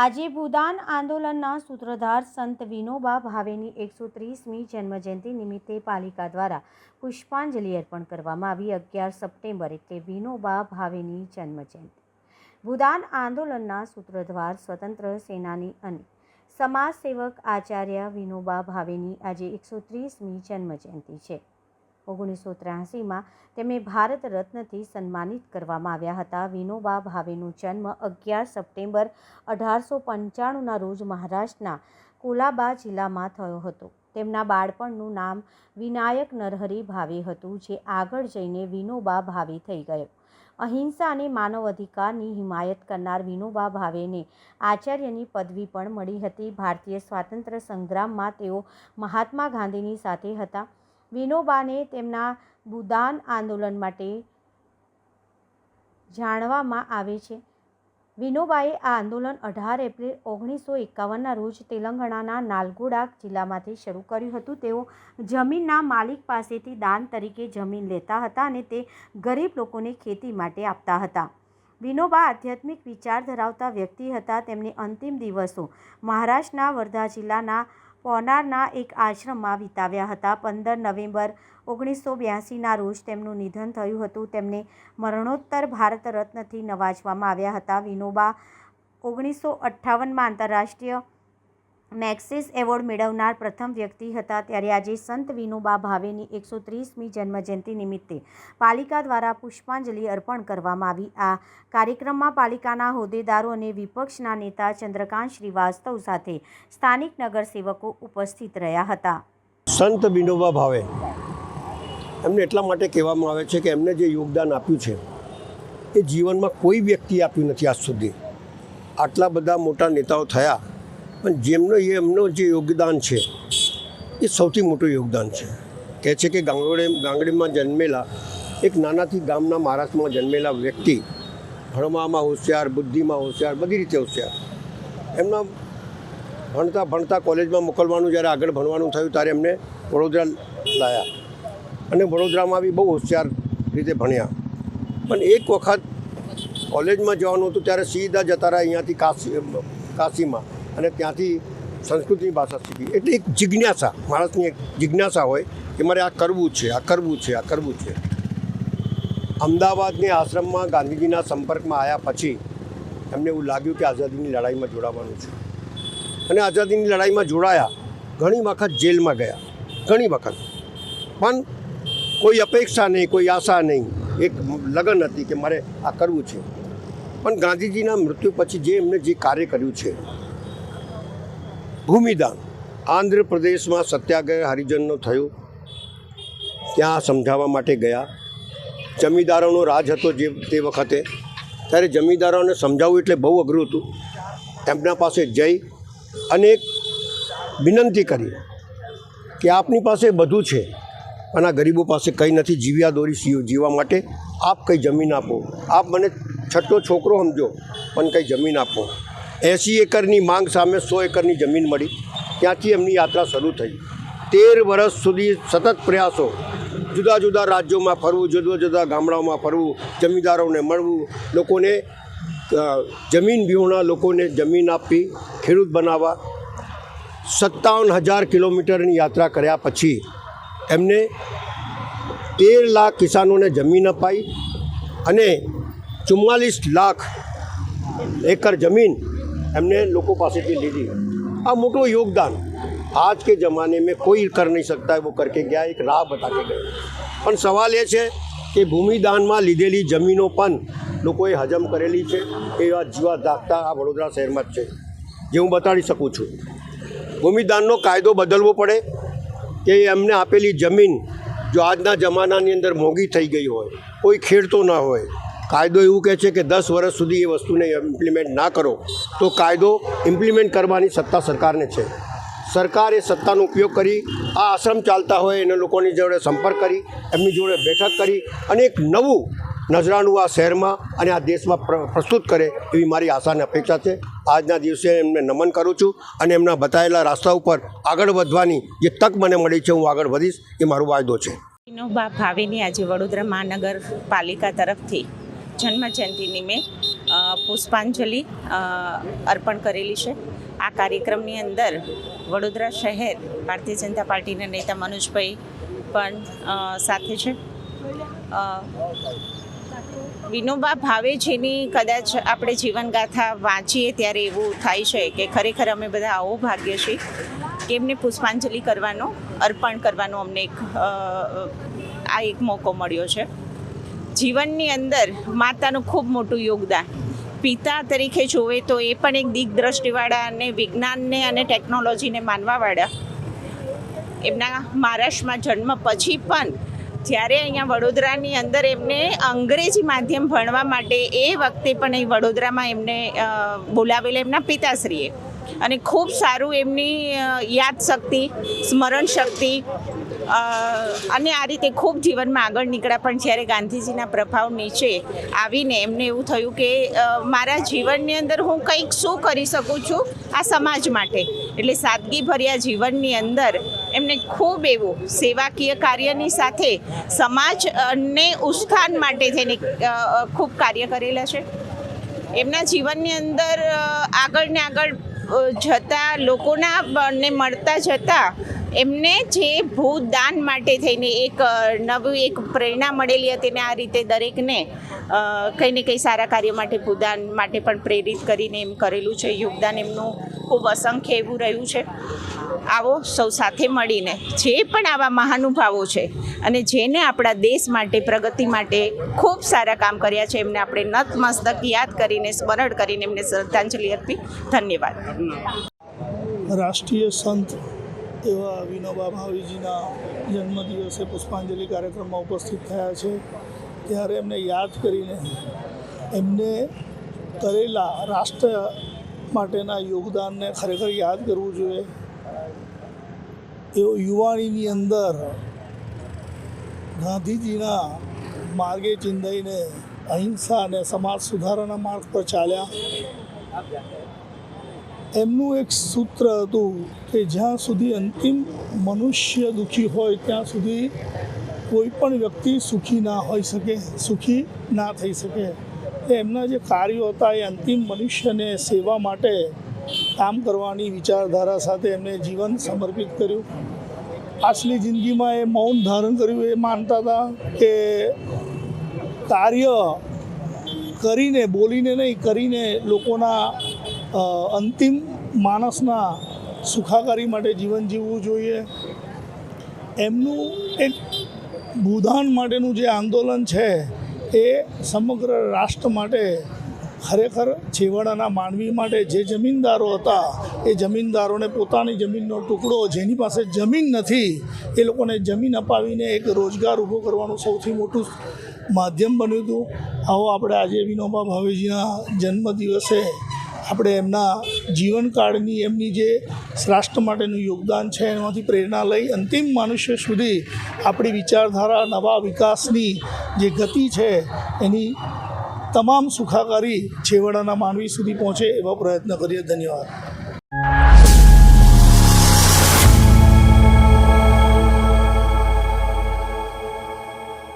આજે ભૂદાન આંદોલનના સૂત્રધાર સંત વિનોબા ભાવેની એકસો ત્રીસમી જન્મજયંતિ નિમિત્તે પાલિકા દ્વારા પુષ્પાંજલિ અર્પણ કરવામાં આવી અગિયાર સપ્ટેમ્બર એટલે વિનોબા ભાવેની જન્મજયંતિ. ભૂદાન આંદોલનના સૂત્રધાર સ્વતંત્ર સેનાની અને સમાજસેવક આચાર્ય વિનોબા ભાવેની આજે એકસો ત્રીસમી જન્મજયંતિ છે. ઓગણીસો ત્ર્યાસીમાં તેમને ભારત રત્નથી સન્માનિત કરવામાં આવ્યા હતા. વિનોબા ભાવેનો જન્મ અગિયાર સપ્ટેમ્બર અઢારસો પંચાણુંના રોજ મહારાષ્ટ્રના કોલાબા જિલ્લામાં થયો હતો. તેમના બાળપણનું નામ વિનાયક નરહરી ભાવે હતું, જે આગળ જઈને વિનોબા ભાવે થઈ ગયો. અહિંસા અને માનવ અધિકારની હિમાયત કરનાર વિનોબા ભાવેને આચાર્યની પદવી પણ મળી હતી. ભારતીય સ્વાતંત્ર્ય સંગ્રામમાં તેઓ મહાત્મા ગાંધીની સાથે હતા. વિનોબાને તેમના ભૂદાન આંદોલન માટે જાણવામાં આવે છે. વિનોબાએ આ આંદોલન અઢાર એપ્રિલ ઓગણીસો એકાવનના રોજ તેલંગાણાના નાલગોડા જિલ્લામાંથી શરૂ કર્યું હતું. તેઓ જમીનના માલિક પાસેથી દાન તરીકે જમીન લેતા હતા અને તે ગરીબ લોકોને ખેતી માટે આપતા હતા. વિનોબા આધ્યાત્મિક વિચાર ધરાવતા વ્યક્તિ હતા. તેમને અંતિમ દિવસો મહારાષ્ટ્રના વર્ધા જિલ્લાના પોનારના એક આશ્રમમાં વિતાવ્યા હતા. પંદર નવેમ્બર ઓગણીસો બ્યાસીના રોજ તેમનું નિધન થયું હતું. તેમને મરણોત્તર ભારત રત્નથી નવાજવામાં આવ્યા હતા. વિનોબા ઓગણીસો અઠ્ઠાવનમાં આંતરરાષ્ટ્રીય મેક્સિસ એવોર્ડ મેળવનાર પ્રથમ વ્યક્તિ હતા ત્યારે આજે સંત વિનોબા ભાવેની એકસો ત્રીસમી જન્મજયંતિ નિમિત્તે પાલિકા દ્વારા પુષ્પાંજલિ અર્પણ કરવામાં આવી. આ કાર્યક્રમમાં પાલિકાના હોદ્દેદારો અને વિપક્ષના નેતા ચંદ્રકાંત શ્રીવાસ્તવ સાથે સ્થાનિક નગરસેવકો ઉપસ્થિત રહ્યા હતા. સંત વિનોબા ભાવે એમને એટલા માટે કહેવામાં આવે છે કે એમને જે યોગદાન આપ્યું છે, એ જીવનમાં કોઈ વ્યક્તિ આપ્યું નથી આજ સુધી. આટલા બધા મોટા નેતાઓ થયા પણ જેમનો એમનો જે યોગદાન છે, એ સૌથી મોટું યોગદાન છે. કહે છે કે ગાંગડે, ગાંગડીમાં જન્મેલા એક નાનાથી ગામના મહારાષ્ટ્રમાં જન્મેલા વ્યક્તિ, ભણવામાં હોશિયાર, બુદ્ધિમાં હોશિયાર, બધી રીતે હોશિયાર. એમના ભણતા ભણતા કોલેજમાં મોકલવાનું, જ્યારે આગળ ભણવાનું થયું, ત્યારે એમને વડોદરા લાયા. અને વડોદરામાં બી બહુ હોશિયાર રીતે ભણ્યા. પણ એક વખત કોલેજમાં જવાનું હતું, ત્યારે સીધા જતા રહ્યા અહીંયાથી કાશી, કાશીમાં. અને ત્યાંથી સંસ્કૃતની ભાષા શીખી. એટલે એક જિજ્ઞાસા, માણસની એક જિજ્ઞાસા હોય કે મારે આ કરવું છે, આ કરવું છે, આ કરવું છે. અમદાવાદની આશ્રમમાં ગાંધીજીના સંપર્કમાં આવ્યા પછી એમને એવું લાગ્યું કે આઝાદીની લડાઈમાં જોડાવાનું છે. અને આઝાદીની લડાઈમાં જોડાયા, ઘણી વખત જેલમાં ગયા, ઘણી વખત. પણ કોઈ અપેક્ષા નહીં, કોઈ આશા નહીં, એક લગન હતી કે મારે આ કરવું છે. પણ ગાંધીજીના મૃત્યુ પછી જે એમને જે કાર્ય કર્યું છે ભૂમિદાન. આંધ્રપ્રદેશમાં સત્યાગ્રહ હરિજનનો થયો. ત્યાં સમજાવવા માટે ગયા. જમીદારોનો રાજ હતો જે તે વખતે. ત્યારે જમીદારોને સમજાવવું એટલે બહુ અઘરું હતું. એમના પાસે જઈ અને વિનંતી કરી કે આપની પાસે બધું છે. પણ આ ગરીબો પાસે કંઈ નથી. જીવ્યા દોરી જીવવા માટે આપ કંઈ જમીન આપો. આપ મને છઠ્ઠો છોકરો સમજો, પણ કંઈ જમીન આપો. એંસી એકરની માંગ સામે સો એકરની જમીન મળી. ત્યાંથી એમની યાત્રા શરૂ થઈ. તેર વર્ષ સુધી સતત પ્રયાસો જુદા જુદા રાજ્યોમાં ફરવું, જુદા જુદા ગામડાઓમાં ફરવું, જમીનદારોને મળવું, લોકોને જમીન વિહોણા લોકોને જમીન આપી, ખેડૂત બનાવવા, સત્તાવન હજાર કિલોમીટરની યાત્રા કર્યા પછી એમને તેર લાખ કિસાનોને જમીન અપાઈ અને ચુમ્માલીસ લાખ એકર જમીન એમને લોકો પાસેથી લીધી. આ મોટું યોગદાન આજ કે જમાને મેં કોઈ કર નહીં શકતા વો કરકે ગયા, એક રાહ બતા કે ગયા. પણ સવાલ એ છે કે ભૂમિદાનમાં લીધેલી જમીનો પણ લોકોએ હજમ કરેલી છે, એવા જીવા દાખતા આ વડોદરા શહેરમાં જ છે. જે હું બતાડી શકું છું. ભૂમિદાનનો કાયદો બદલવો પડે કે એમને આપેલી જમીન જો આજના જમાનાની અંદર મોંઘી થઈ ગઈ હોય, કોઈ ખેડતો ન હોય કાયદો એવું કહે છે કે દસ વર્ષ સુધી એ વસ્તુને ઇમ્પ્લિમેન્ટ ના કરો, તો કાયદો ઇમ્પ્લિમેન્ટ કરવાની સત્તા સરકારને છે. સરકાર એ સત્તાનો ઉપયોગ કરી, આ આશ્રમ ચાલતા હોય એના લોકોની જોડે સંપર્ક કરી, એમની જોડે બેઠક કરી અને એક નવું નજરાનું આ શહેરમાં અને આ દેશમાં પ્ર- પ્રસ્તુત કરે એવી મારી આશા અને અપેક્ષા છે. આજના દિવસે એમને નમન કરું છું અને એમના બતાવેલા રાસ્તા ઉપર આગળ વધવાની જે તક મને મળી છે, હું આગળ વધીશ, એ મારો વાયદો છે. વિનોબા ભાવેની આજે વડોદરા મહાનગરપાલિકા તરફથી જન્મજયંતિ અ, પુષ્પાંજલિ અર્પણ કરેલી છે. આ કાર્યક્રમની અંદર વડોદરા શહેર ભારતીય જનતા પાર્ટીના નેતા મનોજભાઈ પણ સાથે છે. વિનોબા ભાવે જેની કદાચ આપણે જીવનગાથા વાંચીએ ત્યારે એવું થાય છે કે ખરેખર અમે બધા આવો ભાગ્ય છીએ કે એમને પુષ્પાંજલિ કરવાનો અર્પણ કરવાનો અમને એક આ એક મોકો મળ્યો છે. જીવનની અંદર માતાનું ખૂબ મોટું યોગદાન. પિતા તરીકે જોવે તો એ પણ એક દિગ્દ્રષ્ટિવાળા અને વિજ્ઞાનને અને ટેકનોલોજીને માનવાવાળા એમના મહારાષ્ટ્રમાં જન્મ પછી પણ જ્યારે અહીંયા વડોદરાની અંદર એમને અંગ્રેજી માધ્યમ ભણવા માટે એ વખતે પણ એ વડોદરામાં એમને બોલાવેલા એમના પિતાશ્રીએ. અને ખૂબ સારું એમની યાદશક્તિ સ્મરણ શક્તિ અને આ રીતે ખૂબ જીવનમાં આગળ નીકળ્યા પણ જ્યારે ગાંધીજીના પ્રભાવ નીચે આવીને એમને એવું થયું કે મારા જીવનની અંદર હું કંઈક શું કરી શકું છું આ સમાજ માટે. એટલે સાદગીભર્યા જીવનની અંદર એમને ખૂબ એવું સેવાકીય કાર્યની સાથે સમાજને ઉત્થાન માટે અ, ખૂબ કાર્ય કરેલા છે. એમના જીવનની અંદર આગળ ને આગળ જતા લોકોના ને મળતા જતા એમને જે ભૂદાન માટે થઈને એક નવી એક પ્રેરણા મળેલી હતી ને આ રીતે દરેકને કંઈ ને કંઈ સારા કાર્ય માટે ભૂદાન માટે પણ પ્રેરિત કરીને એમ કરેલું છે. યોગદાન એમનું ખૂબ અસંખ્ય એવું રહ્યું છે. આવો સૌ સાથે મળીને જે પણ આવા મહાનુભાવો છે અને જેને આપણા દેશ માટે, પ્રગતિ માટે ખૂબ સારા કામ કર્યા છે, એમને આપણે નતમસ્તક યાદ કરીને, સ્મરણ કરીને એમને શ્રદ્ધાંજલિ અર્પી. ધન્યવાદ. રાષ્ટ્રીય સંત એવા વિનોબા ભાવેજીના જન્મદિવસે પુષ્પાંજલિ કાર્યક્રમમાં ઉપસ્થિત થયા છે. ત્યારે એમને યાદ કરીને એમને કરેલા રાષ્ટ્ર માટેના યોગદાનને ખરેખર યાદ કરવું જોઈએ. એવો યુવાનીની અંદર ગાંધીજીના માર્ગે ચિંધાઈને અહિંસા અને સમાજ સુધારાના માર્ગ પર ચાલ્યા. એમનું એક સૂત્ર હતું કે જ્યાં સુધી અંતિમ મનુષ્ય દુઃખી હોય, ત્યાં સુધી કોઈ પણ વ્યક્તિ સુખી ના હોઈ શકે, સુખી ના થઈ શકે. એમના જે કાર્યો હતા, એ અંતિમ મનુષ્યને સેવા માટે કામ કરવાની વિચારધારા સાથે એમને જીવન સમર્પિત કર્યું. આસલી જિંદગીમાં એ મૌન ધારણ કર્યું, એ માનતા હતા કે કાર્ય કરીને, બોલીને નહીં, કરીને લોકોના અંતિમ માણસના સુખાકારી માટે જીવન જીવવું જોઈએ. એમનું એક ભૂદાન માટેનું જે આંદોલન છે, એ સમગ્ર રાષ્ટ્ર માટે ખરેખર છેવાડાના માનવી માટે જે જમીનદારો હતા, એ જમીનદારોને પોતાની જમીનનો ટુકડો જેની પાસે જમીન નથી, એ લોકોને જમીન અપાવીને એક રોજગાર ઊભો કરવાનું સૌથી મોટું માધ્યમ બન્યું હતું. આવો આપણે આજે વિનોબા ભાવેજીના જન્મદિવસે આપણે એમના જીવનકાળની એમની જે રાષ્ટ્ર માટેનું યોગદાન છે, એમાંથી પ્રેરણા લઈ અંતિમ મનુષ્ય સુધી આપણી વિચારધારા, નવા વિકાસની જે ગતિ છે, એની તમામ સુખાકારી છેવાડાના માનવી સુધી પહોંચે એવા પ્રયત્ન કરીએ. ધન્યવાદ.